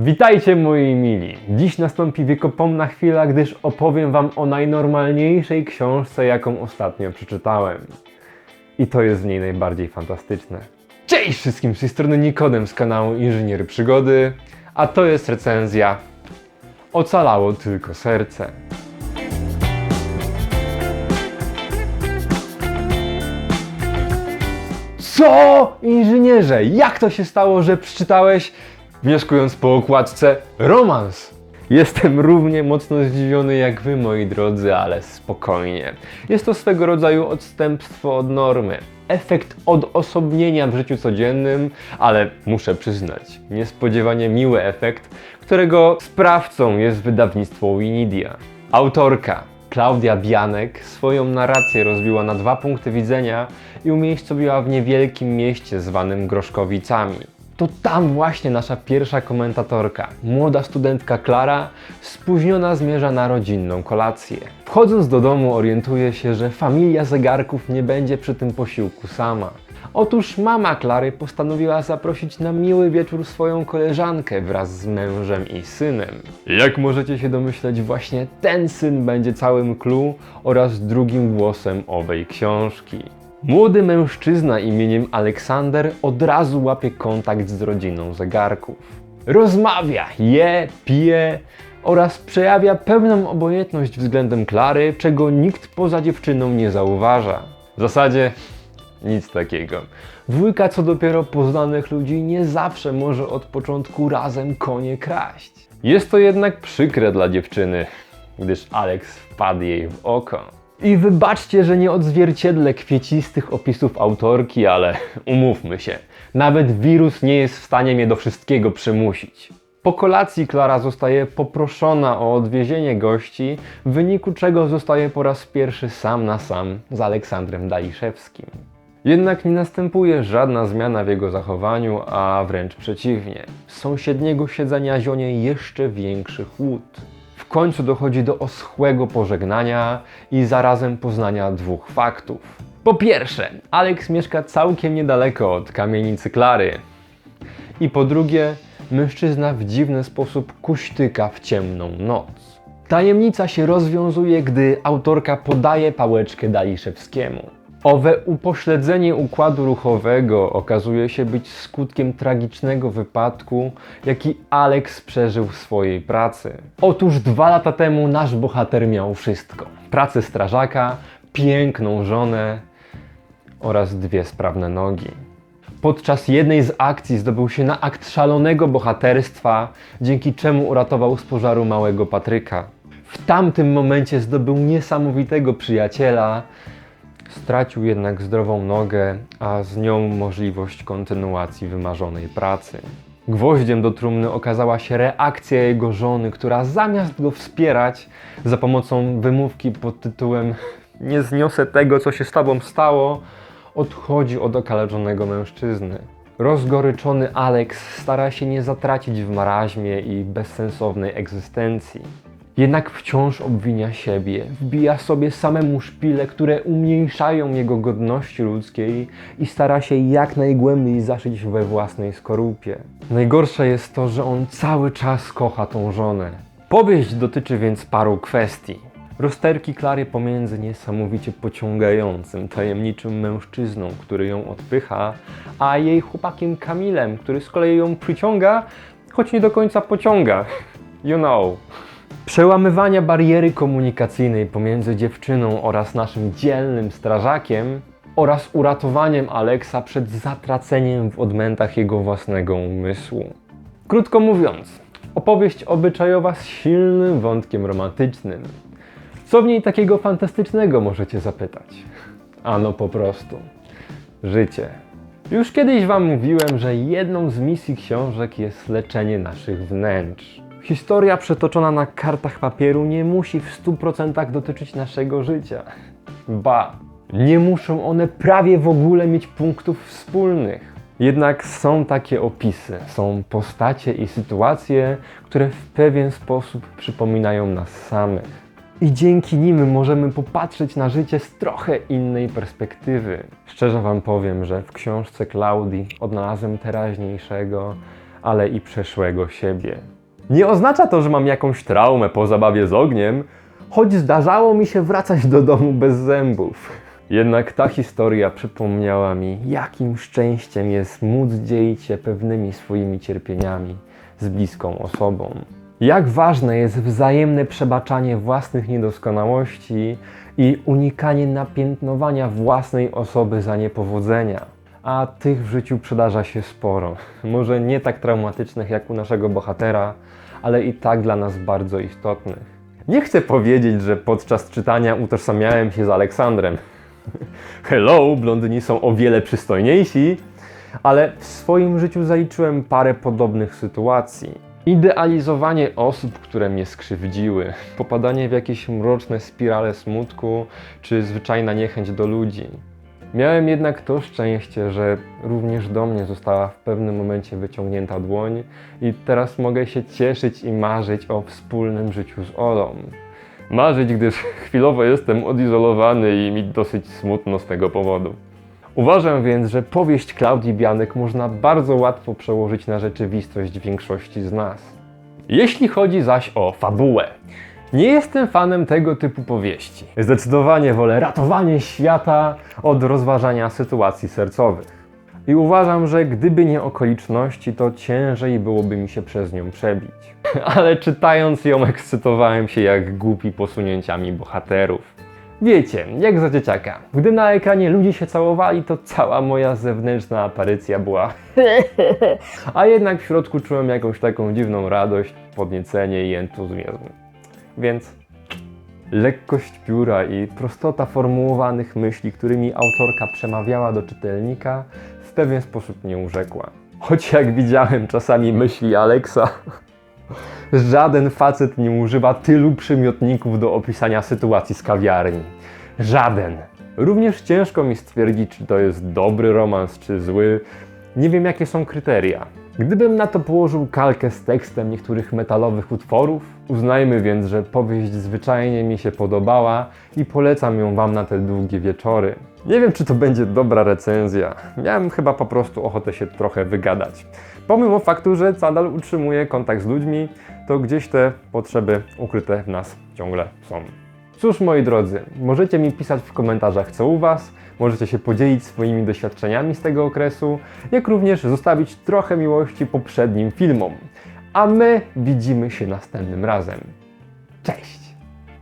Witajcie moi mili. Dziś nastąpi wiekopomna chwila, gdyż opowiem wam o najnormalniejszej książce, jaką ostatnio przeczytałem. I to jest w niej najbardziej fantastyczne. Cześć wszystkim, z tej strony Nikodem z kanału Inżynier Przygody, a to jest recenzja Ocalało tylko serce. Co? Inżynierze, jak to się stało, że przeczytałeś, wnioskując po okładce, romans? Jestem równie mocno zdziwiony jak wy, moi drodzy, ale spokojnie. Jest to swego rodzaju odstępstwo od normy. Efekt odosobnienia w życiu codziennym, ale muszę przyznać, niespodziewanie miły efekt, którego sprawcą jest wydawnictwo Winidia. Autorka Klaudia Bianek swoją narrację rozbiła na dwa punkty widzenia i umiejscowiła w niewielkim mieście zwanym Groszkowicami. To tam właśnie nasza pierwsza komentatorka, młoda studentka Klara, spóźniona zmierza na rodzinną kolację. Wchodząc do domu orientuje się, że familia zegarków nie będzie przy tym posiłku sama. Otóż mama Klary postanowiła zaprosić na miły wieczór swoją koleżankę wraz z mężem i synem. Jak możecie się domyśleć, właśnie ten syn będzie całym clue oraz drugim głosem owej książki. Młody mężczyzna imieniem Aleksander od razu łapie kontakt z rodziną zegarków. Rozmawia, je, pije oraz przejawia pełną obojętność względem Klary, czego nikt poza dziewczyną nie zauważa. W zasadzie nic takiego. Dwójka co dopiero poznanych ludzi nie zawsze może od początku razem konie kraść. Jest to jednak przykre dla dziewczyny, gdyż Alex wpadł jej w oko. I wybaczcie, że nie odzwierciedlę kwiecistych opisów autorki, ale umówmy się, nawet wirus nie jest w stanie mnie do wszystkiego przymusić. Po kolacji Klara zostaje poproszona o odwiezienie gości, w wyniku czego zostaje po raz pierwszy sam na sam z Aleksandrem Daliszewskim. Jednak nie następuje żadna zmiana w jego zachowaniu, a wręcz przeciwnie. Z sąsiedniego siedzenia zionie jeszcze większy chłód. W końcu dochodzi do oschłego pożegnania i zarazem poznania dwóch faktów. Po pierwsze, Alex mieszka całkiem niedaleko od kamienicy Klary. I po drugie, mężczyzna w dziwny sposób kuśtyka w ciemną noc. Tajemnica się rozwiązuje, gdy autorka podaje pałeczkę Daliszewskiemu. Owe upośledzenie układu ruchowego okazuje się być skutkiem tragicznego wypadku, jaki Alex przeżył w swojej pracy. Otóż dwa lata temu nasz bohater miał wszystko: pracę strażaka, piękną żonę oraz dwie sprawne nogi. Podczas jednej z akcji zdobył się na akt szalonego bohaterstwa, dzięki czemu uratował z pożaru małego Patryka. W tamtym momencie zdobył niesamowitego przyjaciela, stracił jednak zdrową nogę, a z nią możliwość kontynuacji wymarzonej pracy. Gwoździem do trumny okazała się reakcja jego żony, która zamiast go wspierać za pomocą wymówki pod tytułem Nie zniosę tego, co się z tobą stało, odchodzi od okaleczonego mężczyzny. Rozgoryczony Alex stara się nie zatracić w maraźmie i bezsensownej egzystencji. Jednak wciąż obwinia siebie, wbija sobie samemu szpile, które umniejszają jego godności ludzkiej i stara się jak najgłębiej zaszyć we własnej skorupie. Najgorsze jest to, że on cały czas kocha tą żonę. Powieść dotyczy więc paru kwestii. Rozterki Klary pomiędzy niesamowicie pociągającym, tajemniczym mężczyzną, który ją odpycha, a jej chłopakiem Kamilem, który z kolei ją przyciąga, choć nie do końca pociąga. You know. Przełamywania bariery komunikacyjnej pomiędzy dziewczyną oraz naszym dzielnym strażakiem oraz uratowaniem Aleksa przed zatraceniem w odmętach jego własnego umysłu. Krótko mówiąc, opowieść obyczajowa z silnym wątkiem romantycznym. Co w niej takiego fantastycznego możecie zapytać? Ano po prostu. Życie. Już kiedyś Wam mówiłem, że jedną z misji książek jest leczenie naszych wnętrz. Historia przetoczona na kartach papieru nie musi w 100% dotyczyć naszego życia. Ba, nie muszą one prawie w ogóle mieć punktów wspólnych. Jednak są takie opisy, są postacie i sytuacje, które w pewien sposób przypominają nas samych. I dzięki nim możemy popatrzeć na życie z trochę innej perspektywy. Szczerze Wam powiem, że w książce Klaudii odnalazłem teraźniejszego, ale i przeszłego siebie. Nie oznacza to, że mam jakąś traumę po zabawie z ogniem, choć zdarzało mi się wracać do domu bez zębów. Jednak ta historia przypomniała mi, jakim szczęściem jest móc dzielić się pewnymi swoimi cierpieniami z bliską osobą. Jak ważne jest wzajemne przebaczanie własnych niedoskonałości i unikanie napiętnowania własnej osoby za niepowodzenia. A tych w życiu przydarza się sporo. Może nie tak traumatycznych jak u naszego bohatera, ale i tak dla nas bardzo istotnych. Nie chcę powiedzieć, że podczas czytania utożsamiałem się z Aleksandrem. Hello, blondyni są o wiele przystojniejsi, ale w swoim życiu zaliczyłem parę podobnych sytuacji. Idealizowanie osób, które mnie skrzywdziły, popadanie w jakieś mroczne spirale smutku, czy zwyczajna niechęć do ludzi. Miałem jednak to szczęście, że również do mnie została w pewnym momencie wyciągnięta dłoń i teraz mogę się cieszyć i marzyć o wspólnym życiu z Olą. Marzyć, gdyż chwilowo jestem odizolowany i mi dosyć smutno z tego powodu. Uważam więc, że powieść Klaudii Bianek można bardzo łatwo przełożyć na rzeczywistość większości z nas. Jeśli chodzi zaś o fabułę, nie jestem fanem tego typu powieści. Zdecydowanie wolę ratowanie świata od rozważania sytuacji sercowych. I uważam, że gdyby nie okoliczności, to ciężej byłoby mi się przez nią przebić. Ale czytając ją, ekscytowałem się jak głupi posunięciami bohaterów. Wiecie, jak za dzieciaka. Gdy na ekranie ludzie się całowali, to cała moja zewnętrzna aparycja była. A jednak w środku czułem jakąś taką dziwną radość, podniecenie i entuzjazm. Więc lekkość pióra i prostota formułowanych myśli, którymi autorka przemawiała do czytelnika, w pewien sposób mnie urzekła. Choć jak widziałem czasami myśli Aleksa, żaden facet nie używa tylu przymiotników do opisania sytuacji z kawiarni. Żaden. Również ciężko mi stwierdzić, czy to jest dobry romans, czy zły. Nie wiem, jakie są kryteria. Gdybym na to położył kalkę z tekstem niektórych metalowych utworów, uznajmy więc, że powieść zwyczajnie mi się podobała i polecam ją Wam na te długie wieczory. Nie wiem, czy to będzie dobra recenzja. Miałem chyba po prostu ochotę się trochę wygadać. Pomimo faktu, że nadal utrzymuję kontakt z ludźmi, to gdzieś te potrzeby ukryte w nas ciągle są. Cóż, moi drodzy, możecie mi pisać w komentarzach, co u Was, możecie się podzielić swoimi doświadczeniami z tego okresu, jak również zostawić trochę miłości poprzednim filmom. A my widzimy się następnym razem. Cześć!